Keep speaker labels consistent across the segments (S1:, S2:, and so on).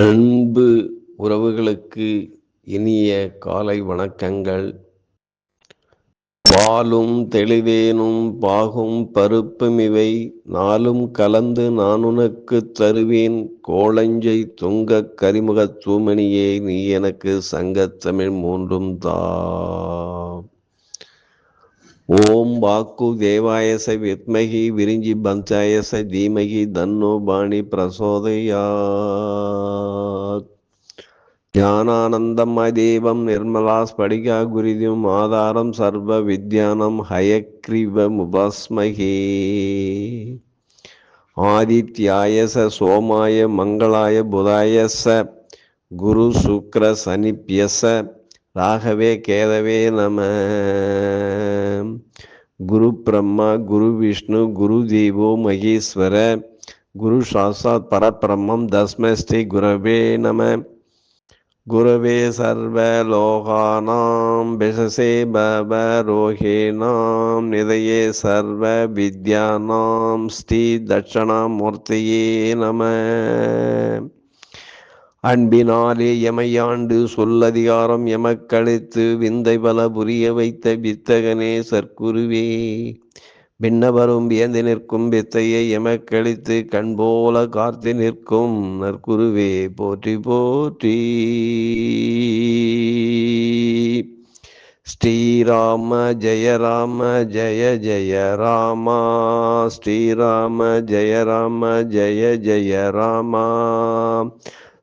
S1: அன்பு உறவுகளுக்கு இனிய காலை வணக்கங்கள். பாலும் தெளிவேனும் பாகும் பருப்பும் இவை. நாளும் கலந்து நான் உனக்கு தருவேன். கோளஞ்சை துங்கக் கரிமுகத் தூமணியே நீ எனக்கு சங்கத்தமிழ் மூன்றும் தா. ஓம் வாக்கு தேவாயச வித்மகி விரிஞ்சி பஞ்சாயச தீமகி தன்னோ பாணி பிரசோதையா. ஞானானந்தமய தேவம் நிர்மலா ஸ்படிகா குருதியும் ஆதாரம் சர்வ வித்யானம் ஹயக்ரிவமுபஸ்மகே ஆதித்யாய ச சோமாய மங்களாய புதாய ச குரு சுக்ர சனிப்பியச ராகவே கேதவே நம. குரு பிரம்மா குரு விஷ்ணு குரு தேவோ மகேஸ்வர குரு சாஸ்தாத் பரபிரம்மம் தஸ்மஸ்ரீ குரவே நம. குரவே சர்வலோகானாம் பிசசே பவரோஹேனாம் நிதையே சர்வ வித்யானாம் ஸ்ரீ தட்சணாமூர்த்தியே நம. அன்பினாலே எமையாண்டு சொல்லதிகாரம் எமக்களித்து விந்தை பல புரிய வைத்த வித்தகனே சற்குருவே பின்னவரும் வியந்து நிற்கும் வித்தையை எமக்களித்து கண்போல காத்து நிற்கும் நற்குருவே போற்றி போற்றி. ஸ்ரீராம ஜெய ராம ஜெய ஜெய ராமா ஸ்ரீராம ஜெய ராம ஜெய ஜெய ராமா.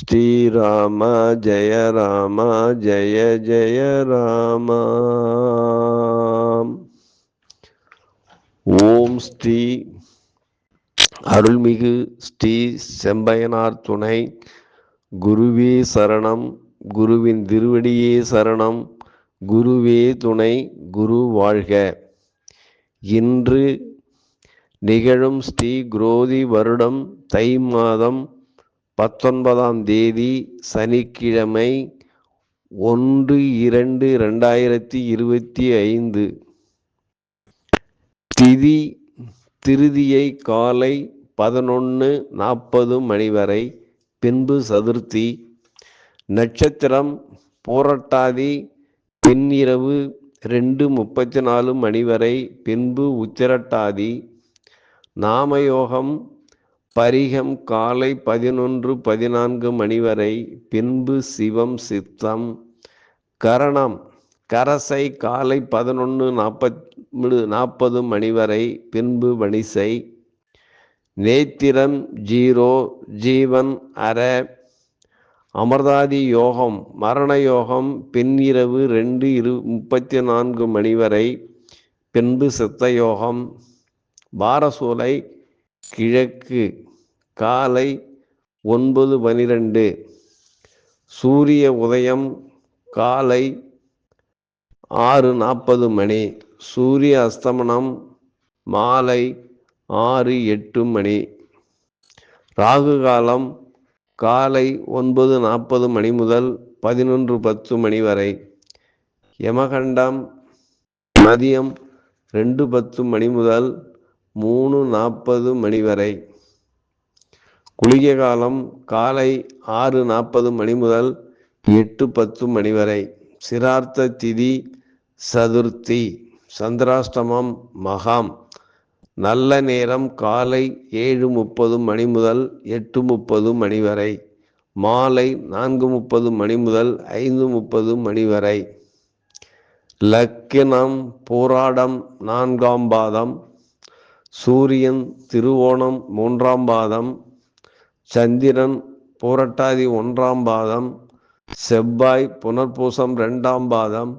S1: ஸ்ரீராம ஜெய ராம ஜெய ஜெய ராம. ஓம் ஸ்ரீ அருள்மிகு ஸ்ரீ செம்பயனார் துணை. குருவே சரணம். குருவின் திருவடியே சரணம். குருவே துணை. குரு வாழ்க. இன்று நிகழும் ஸ்ரீ குரோதி வருடம் தை மாதம் பத்தொன்பதாம் தேதி சனிக்கிழமை ஒன்று இரண்டு ரெண்டாயிரத்தி இருபத்தி ஐந்து. திதி திருதியை காலை பதினொன்று நாற்பது மணி வரை பின்பு சதுர்த்தி. நட்சத்திரம் போரட்டாதி பின்னிரவு ரெண்டு முப்பத்தி நாலு மணி வரை பின்பு உத்திரட்டாதி. நாமயோகம் பரிகம் காலை பதினொன்று பதினான்கு மணி வரை பின்பு சிவம் சித்தம். கரணம் கரசை காலை பதினொன்று நாற்பத் நாற்பது மணி வரை பின்பு வணிசை. நேத்திரம் ஜீரோ ஜீவன் அற. அமர்தாதி யோகம் மரண யோகம் பின்னிரவு ரெண்டு இரு முப்பத்தி நான்கு மணி வரை பின்பு சித்த யோகம். பாரசூலை கிழக்கு காலை ஒன்பது பனிரெண்டு. சூரிய உதயம் காலை ஆறு நாற்பது மணி. சூரிய அஸ்தமனம் மாலை ஆறு எட்டு மணி. ராகு காலம் காலை ஒன்பது நாற்பது மணி முதல் பதினொன்று பத்து மணி வரை. யமகண்டம் மதியம் ரெண்டு பத்து மணி முதல் மூணு நாற்பது மணி வரை குளிகை காலம் காலை ஆறு நாற்பது மணி முதல் எட்டு பத்து மணி வரை சிரார்த்த திதி சதுர்த்தி. சந்திராஷ்டமம் மகாம். நல்ல நேரம் காலை ஏழு முப்பது மணி முதல் எட்டு முப்பது மணி வரை மாலை நான்கு முப்பது மணி முதல் ஐந்து முப்பது மணி வரை லக்கினம் போராடம் நான்காம் பாதம். சூரியன் திருவோணம் மூன்றாம் பாதம் சந்திரன் பூரட்டாதி ஒன்றாம் பாதம் செவ்வாய் புனர்பூசம் ரெண்டாம் பாதம்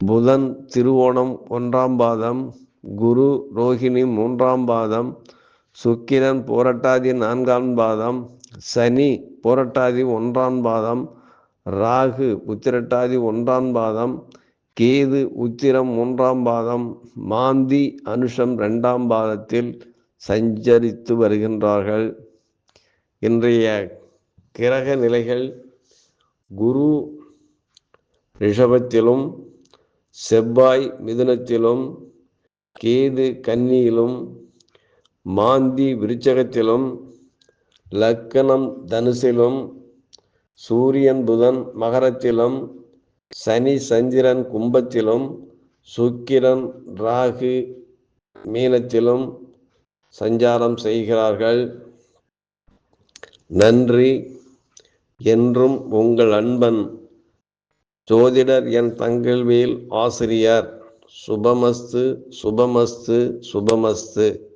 S1: புதன் திருவோணம் ஒன்றாம் பாதம் குரு ரோஹிணி மூன்றாம் பாதம் சுக்கிரன் போரட்டாதி நான்காம் பாதம் சனி போரட்டாதி ஒன்றாம் பாதம் ராகு உத்திரட்டாதி ஒன்றாம் பாதம் கேது உத்திரம் மூன்றாம் பாதம் மாந்தி அனுஷம் ரெண்டாம் பாதத்தில் சஞ்சரித்து வருகின்றார்கள். இன்றைய கிரக நிலைகள் குரு ரிஷபத்திலும் செவ்வாய் மிதுனத்திலும் கேது கன்னியிலும் மாந்தி விருச்சகத்திலும் லக்கணம் தனுசிலும் சூரியன் புதன் மகரத்திலும் சனி சந்திரன் கும்பத்திலும் சுக்கிரன் ராகு மீனத்திலும் சஞ்சாரம் செய்கிறார்கள். நன்றி. என்றும் உங்கள் அன்பன் ஜோதிடர் என் தங்கல்வியில் ஆசிரியர். சுபமஸ்து சுபமஸ்து சுபமஸ்து.